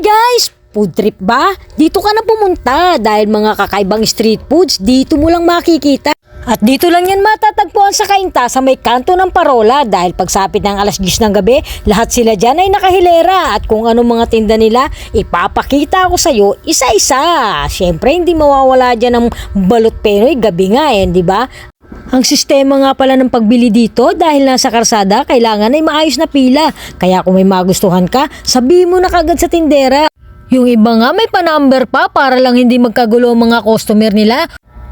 Guys! Food trip ba? Dito ka na pumunta dahil mga kakaibang street foods dito mo lang makikita. At dito lang yan matatagpuan sa kainta sa may kanto ng parola dahil pagsapit ng alas 10 ng gabi, lahat sila dyan ay nakahilera at kung anong mga tinda nila, ipapakita ko sa iyo isa-isa. Siyempre, hindi mawawala dyan ng balot penoy gabi nga eh, di ba? Ang sistema nga pala ng pagbili dito dahil nasa karsada, kailangan ay maayos na pila. Kaya kung may magustuhan ka, sabihin mo na kagad sa tindera. Yung iba nga may pa-number pa para lang hindi magkagulo ang mga customer nila.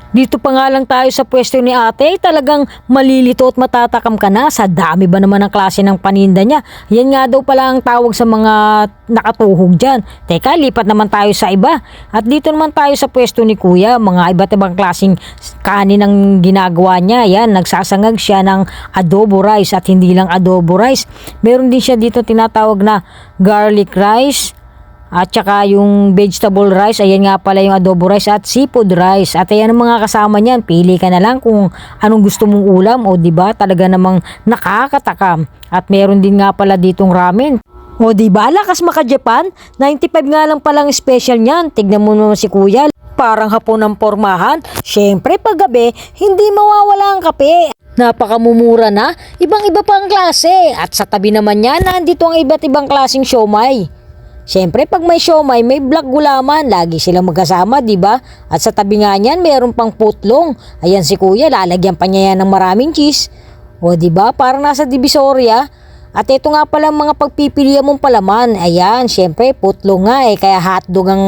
Dito pa nga lang tayo sa pwesto ni ate, talagang malilito at matatakam ka na sa dami ba naman ang klase ng paninda niya. Yan nga daw pala ang tawag sa mga nakatuhog dyan. Teka, lipat naman tayo sa iba. At dito naman tayo sa pwesto ni kuya, mga iba't ibang klaseng kanin ang ginagawa niya. Yan, nagsasangag siya ng adobo rice at hindi lang adobo rice. Meron din siya dito tinatawag na garlic rice, at saka yung vegetable rice, ayan nga pala yung adobo rice at seafood rice. At ayan ang mga kasama niyan. Pili ka na lang kung anong gusto mong ulam o di ba talaga namang nakakatakam. At meron din nga pala ditong ramen. O di ba lakas maka Japan? 95 nga lang palang special niyan. Tignan mo naman si Kuya. Parang hapon ng pormahan. Syempre pag gabi, hindi mawawala ang kape. Napakamumura na, ibang-iba pa ang klase. At sa tabi naman niya, nandito ang iba't ibang klaseng siomay. Siyempre, pag may siomay, may black gulaman. Lagi silang magkasama, di ba? At sa tabi nga niyan, mayroon pang putlong. Ayan si kuya, lalagyan pa niya yan ng maraming cheese. O, di ba? Parang nasa Divisoria. At ito nga pala mga pagpipilian mong palaman. Ayan, siyempre, putlong nga eh. Kaya hotdog ang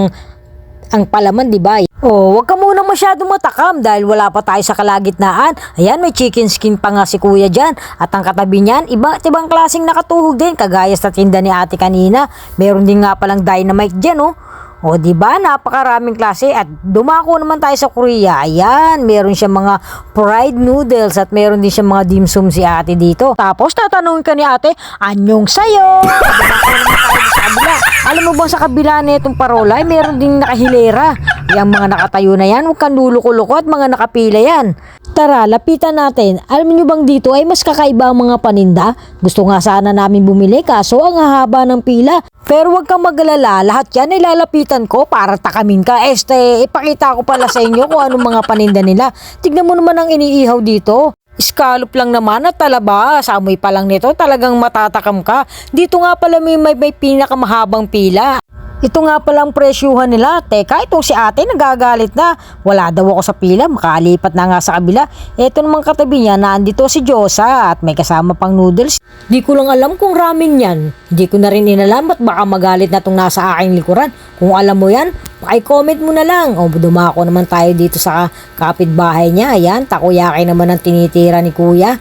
ang palaman, di ba? Oh, wag ka muna masyadong matakam dahil wala pa tayo sa kalagitnaan. Ayan, may chicken skin pa nga si kuya dyan. At ang katabi niyan, iba't ibang klaseng nakatuhog din, kagaya sa tinda ni ate kanina. Meron din nga palang dynamite dyan, oh. O, di ba? Napakaraming klase. At dumako naman tayo sa Korea. Ayan, meron siya mga fried noodles at meron din siya mga dim sum si ate dito. Tapos tatanungin ka ni ate, anyong sayo? Dumako naman tayo sa kabila. Alam mo ba sa kabila na itong parola, meron ding nakahilera. Yung mga nakatayo na yan, huwag kang luluko-luko at mga nakapila yan. Tara, lapitan natin. Alam niyo bang dito ay mas kakaiba ang mga paninda? Gusto nga sana namin bumili kaso ang hahaba ng pila. Pero huwag kang magalala, lahat yan ay lalapitan ko para takamin ka. Este, ipakita ko pala sa inyo kung anong mga paninda nila. Tignan mo naman ang iniihaw dito. Scallop lang naman at talaba. Sa amoy pa lang nito, talagang matatakam ka. Dito nga pala may, may, may pinakamahabang pila. Ito nga palang presyuhan nila. Teka, itong si ate nagagalit na. Wala daw ako sa pila, makalipat na nga sa kabila. Ito naman katabi niya, nandito si Josa at may kasama pang noodles. Di ko lang alam kung ramen yan. Hindi ko na rin inalam at baka magalit na itong nasa aking likuran. Kung alam mo yan, paki-comment mo na lang. O dumako naman tayo dito sa kapitbahay niya. Ayan, takoyaki naman ang tinitira ni kuya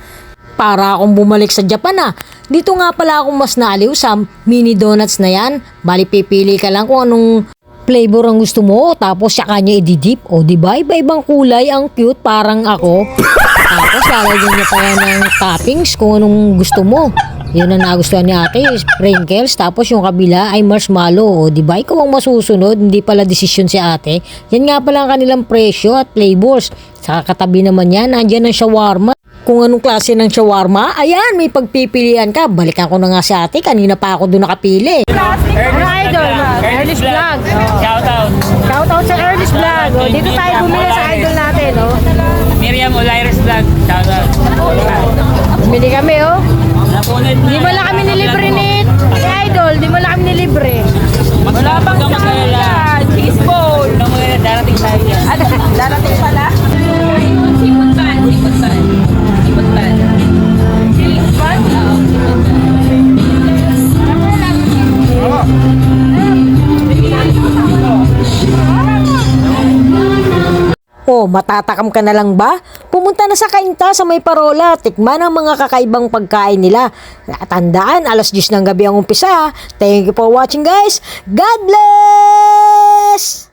para akong bumalik sa Japan ah. Dito nga pala akong mas naaliw sa mini donuts na yan. Bali pipili ka lang kung anong flavor ang gusto mo tapos siya kanya ididip. O di ba iba-ibang kulay ang cute parang ako. Tapos lalagyan niya pa yan ng toppings kung anong gusto mo. Yun ang nagustuhan ni ate, sprinkles, tapos yung kabila ay marshmallow. O, di ba? Ikaw ang masusunod, hindi pala desisyon si ate. Yan nga pala ang kanilang presyo at flavors. Sa katabi naman yan, nandyan ang shawarma. Kung anong klase ng shawarma, ayan, may pagpipilian ka. Balikan ko na nga si ate, kanina pa ako doon nakapili. Ano idol? Earlys Vlog. Shout out. Shout out sa Earlys Vlog. O, dito tayo bumili sa idol natin. Oh. Miriam Olaires Vlog. Shout out. Bumili kami oh. Napunit na. Di mo lang kami nilibre ni ni idol. Di mo lang kami nilibre. Wala pang O, matatakam ka na lang ba? Pumunta na sa kainta sa may parola, tikman ang mga kakaibang pagkain nila. Tandaan, alas 10 ng gabi ang umpisa. Thank you for watching guys. God bless!